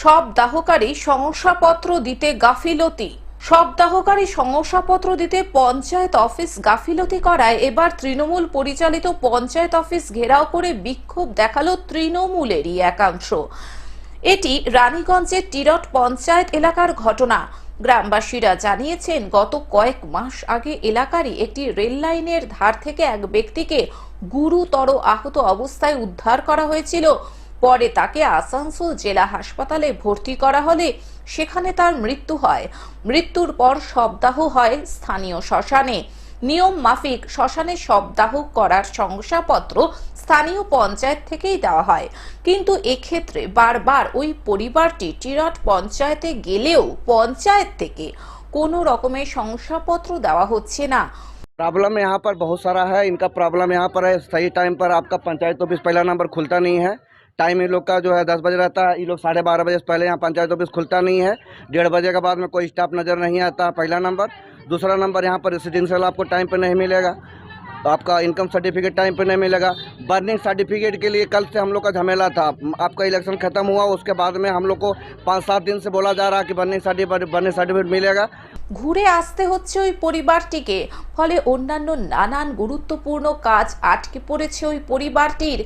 সব দাহকারী শংসাপত্র দিতে গাফিলতি। সব দাহকারী শংসাপত্র দিতে পঞ্চায়েত অফিস গাফিলতি করায় এবার তৃণমূল পরিচালিত পঞ্চায়েত অফিস ঘেরাও করে বিক্ষোভ দেখাল তৃণমূলেরই একাংশ। এটি রানীগঞ্জের টিরট পঞ্চায়েত এলাকার ঘটনা। গ্রামবাসীরা জানিয়েছেন, গত কয়েক মাস আগে এলাকারই একটি রেল লাইনের ধার থেকে এক ব্যক্তিকে গুরুতর আহত অবস্থায় উদ্ধার করা হয়েছিল। পরে তাকে আসানসোল জেলা হাসপাতালে ভর্তি করা হলে সেখানে তার মৃত্যু হয় মৃত্যুর পর শবদাহ হয় স্থানীয় শ্মশানে নিয়ম মাফিক শ্মশানে শবদাহ করার শংসাপত্র স্থানীয় পঞ্চায়েত থেকেই দেওয়া হয় কিন্তু এক্ষেত্রে বারবার ওই পরিবারটি টিরাট পঞ্চায়েতে গেলেও পঞ্চায়েত থেকে কোনো রকমের শংসাপত্র দেওয়া হচ্ছে না प्रॉब्लम यहाँ पर बहुत सारा है इनका प्रॉब्लम यहाँ पर है सही टाइम पर आपका पंचायत ऑफिस पहला नंबर खुलता नहीं है टाइम इन लोग का जो है दस बजे रहता है ये लोग साढ़े बारह बजे से पहले यहाँ पंचायत ऑफिस खुलता नहीं है डेढ़ बजे के बाद में कोई स्टाफ नज़र नहीं आता पहला नंबर दूसरा नंबर यहाँ पर रेसिडेंशियल आपको टाइम पर नहीं मिलेगा तो आपका इनकम सर्टिफिकेट टाइम पे नहीं मिलेगा बर्निंग सर्टिफिकेट के लिए कल से हम लोग का झमेला था आपका इलेक्शन खत्म हुआ उसके बाद में हम लोग को पाँच सात दिन से बोला जा रहा है कि बर्निंग सर्टिफिकेट बर्निंग सर्टिफिकेट मिलेगा ঘুরে আসতে হচ্ছে ওই পরিবারটিকে ফলে অন্যান্য নানান গুরুত্বপূর্ণ কাজ আটকে পড়েছে ওই পরিবারটির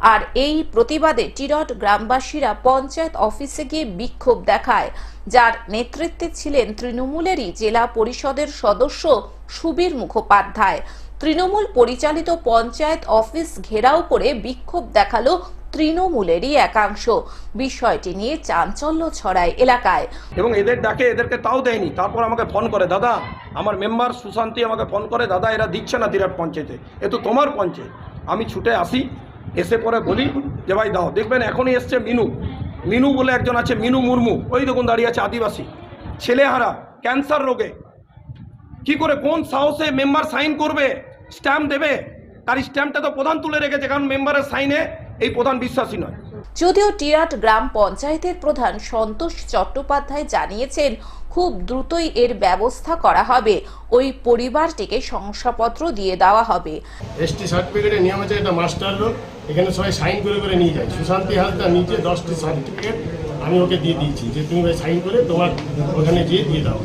আর এই প্রতিবাদে টিরট গ্রামবাসীরা পঞ্চায়েত অফিসে গিয়ে বিক্ষোভ দেখায়। যার নেতৃত্বে ছিলেন তৃণমূলেরই জেলা পরিষদের সদস্য সুবীর মুখোপাধ্যায়। তৃণমূল পরিচালিত পঞ্চায়েত অফিস ঘেরাও করে বিক্ষোভ দেখাল তৃণমূলেরই একাংশ। বিষয়টি নিয়ে চাঞ্চল্য ছড়ায় এলাকায়। এবং এদের ডাকে এদেরকে তাও দেয়নি। তারপর আমাকে ফোন করে, দাদা, আমার মেম্বার সুশান্তি আমাকে ফোন করে, দাদা, এরা দিচ্ছে না তিরাট পঞ্চায়েতে। এ তো তোমার পঞ্চায়েত। আমি ছুটে আসি এসে পরে বলি যে ভাই দাও। দেখবেন এখনই এসছে মিনু। মিনু বলে একজন আছে মিনু মুর্মু। ওই দেখুন দাঁড়িয়ে আছে আদিবাসী। ছেলেহারা ক্যান্সার রোগে। কি করে কোন সাহসে মেম্বার সাইন করবে? স্ট্যাম্প দেবে? তার স্ট্যাম্পটা তো প্রধান তুলে রেখেছে কারণ মেম্বারের সাইনে এই প্রধান বিশ্বাসী নয়। যদিও টিরাট গ্রাম পঞ্চায়েতের প্রধান সন্তোষ চট্টোপাধ্যায় জানিয়েছেন খুব দ্রুতই এর ব্যবস্থা করা হবে। ওই পরিবারটিকে শংসাপত্র দিয়ে দেওয়া হবে। এসটি সার্টিফিকেটের নিয়ম আছে এটা মাস্টার লোক এখানে সবাই সাইন করে করে নিয়ে যায়। সুশান্তি হালদার নিচে দশটি সার্টিফিকেট আমি ওকে দিয়ে দিয়েছি যে তুমি ভাই সাইন করে তোমার ওখানে গিয়ে দিয়ে দাও।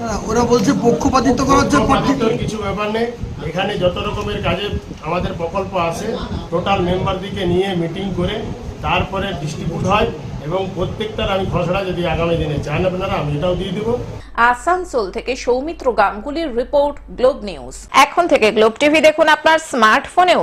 হ্যাঁ, ওরা বলছে পক্ষপাতিত্ব করার হচ্ছে পক্ষপাতিত্বর কিছু ব্যাপার নেই। এখানে যত রকমের কাজে আমাদের প্রকল্প আছে টোটাল মেম্বারদিকে নিয়ে মিটিং করে তারপরে ডিস্ট্রিবিউট হয় এবং প্রত্যেকটার আমি খসড়া যদি আগামী দিনে চান আপনারা আমি এটাও দিয়ে দেবো। আসানসোল থেকে সৌমিত্র গাঙ্গুলির রিপোর্ট গ্লোব নিউজ। এখন থেকে গ্লোব টিভি দেখুন আপনার স্মার্টফোনেও।